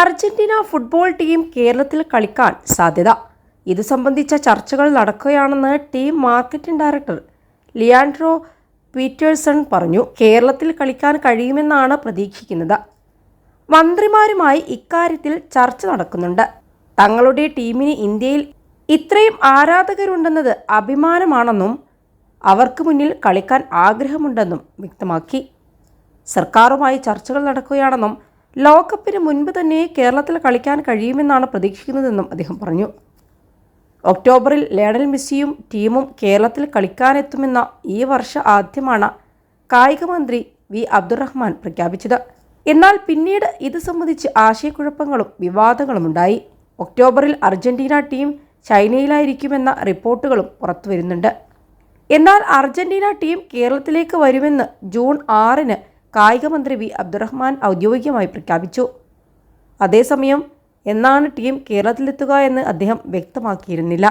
Argentina football team കേരളത്തിൽ കളിക്കാൻ സാധ്യത. ഇത് സംബന്ധിച്ച ചർച്ചകൾ നടക്കുകയാണെന്ന് team marketing director Leandro Peterson പറഞ്ഞു. കേരളത്തിൽ കളിക്കാൻ കഴിയുമെന്നാണ് പ്രതീക്ഷിക്കുന്നത്. മന്ത്രിമാരുമായി ഇക്കാര്യത്തിൽ ചർച്ച നടക്കുന്നുണ്ട്. തങ്ങളുടെ ടീമിന് ഇന്ത്യയിൽ ഇത്രയും ആരാധകരുണ്ടെന്നത് അഭിമാനമാണെന്നും അവർക്ക് മുന്നിൽ കളിക്കാൻ ആഗ്രഹമുണ്ടെന്നും വ്യക്തമാക്കി. സർക്കാരുമായി ചർച്ചകൾ നടക്കുകയാണെന്നും ലോകകപ്പിന് മുൻപ് തന്നെ കേരളത്തിൽ കളിക്കാൻ കഴിയുമെന്നാണ് പ്രതീക്ഷിക്കുന്നതെന്നും അദ്ദേഹം പറഞ്ഞു. ഒക്ടോബറിൽ ലയണൽ മെസ്സിയും ടീമും കേരളത്തിൽ കളിക്കാനെത്തുമെന്ന ഈ വർഷ ആദ്യമാണ് കായികമന്ത്രി വി അബ്ദുറഹ്മാൻ പ്രഖ്യാപിച്ചത്. എന്നാൽ പിന്നീട് ഇത് സംബന്ധിച്ച് ആശയക്കുഴപ്പങ്ങളും വിവാദങ്ങളുമുണ്ടായി. ഒക്ടോബറിൽ അർജന്റീന ടീം ചൈനയിലായിരിക്കുമെന്ന റിപ്പോർട്ടുകളും പുറത്തുവരുന്നുണ്ട്. എന്നാൽ അർജന്റീന ടീം കേരളത്തിലേക്ക് വരുമെന്ന് ജൂൺ ആറിന് കായിക മന്ത്രി വി അബ്ദുറഹ്മാൻ ഔദ്യോഗികമായി പ്രഖ്യാപിച്ചു. അതേസമയം എന്നാണ് ടീം കേരളത്തിലെത്തുക എന്ന് അദ്ദേഹം വ്യക്തമാക്കിയിരുന്നില്ല.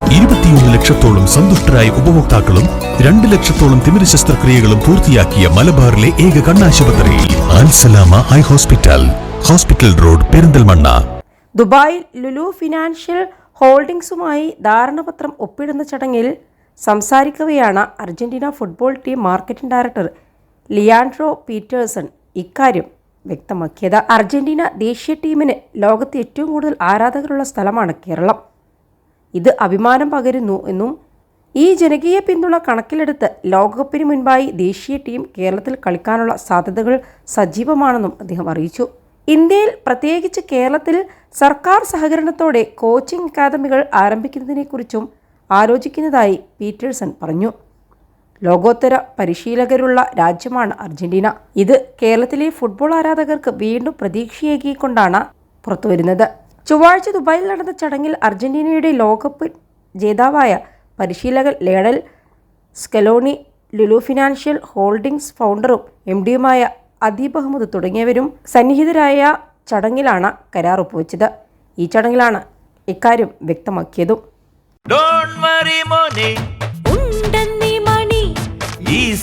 ഇരുപത്തിയൊന്ന് ലക്ഷത്തോളം സന്തുഷ്ടരായ ഉപഭോക്താക്കളും രണ്ട് ലക്ഷത്തോളം തിമിര ശസ്ത്രക്രിയകളും പൂർത്തിയാക്കിയ മലബാറിലെ ഏക കണ്ണാശുപത്രി Al Salama eye hospital hospital road Perinthalmanna. ദുബായിൽ ലുലു ഫിനാൻഷ്യൽ ഹോൾഡിംഗ്സുമായി ധാരണാപത്രം ഒപ്പിടുന്ന ചടങ്ങിൽ സംസാരിക്കവെയാണ് Argentina football team marketing director Leandro Peterson ഇക്കാര്യം വ്യക്തമാക്കിയത്. അർജന്റീന ദേശീയ ടീമിന് ലോകത്ത് ഏറ്റവും കൂടുതൽ ആരാധകരുള്ള സ്ഥലമാണ് കേരളം. ഇത് അഭിമാനം പകരുന്നു എന്നും ഈ ജനകീയ പിന്തുണ കണക്കിലെടുത്ത് ലോകകപ്പിന് മുൻപായി ദേശീയ ടീം കേരളത്തിൽ കളിക്കാനുള്ള സാധ്യതകൾ സജീവമാണെന്നും അദ്ദേഹം അറിയിച്ചു. ഇന്ത്യയിൽ പ്രത്യേകിച്ച് കേരളത്തിൽ സർക്കാർ സഹകരണത്തോടെ കോച്ചിംഗ് അക്കാദമികൾ ആരംഭിക്കുന്നതിനെക്കുറിച്ചും ആലോചിക്കുന്നതായി പീറ്റേഴ്സൺ പറഞ്ഞു. ലോകോത്തര പരിശീലകരുള്ള രാജ്യമാണ് അർജന്റീന. ഇത് കേരളത്തിലെ ഫുട്ബോൾ ആരാധകർക്ക് വീണ്ടും പ്രതീക്ഷയേകിക്കൊണ്ടാണ് പുറത്തുവരുന്നത്. ചൊവ്വാഴ്ച ദുബായിൽ നടന്ന ചടങ്ങിൽ അർജന്റീനയുടെ ലോകകപ്പ് ജേതാവായ പരിശീലകൻ Lionel Scaloni Lulu financial holdings ഫൗണ്ടറും M ഡിയുമായ അദീബ് അഹമ്മദ് തുടങ്ങിയവരും സന്നിഹിതരായ ചടങ്ങിലാണ് കരാർ ഒപ്പുവെച്ചത്. ഈ ചടങ്ങിലാണ് ഇക്കാര്യം വ്യക്തമാക്കിയതും.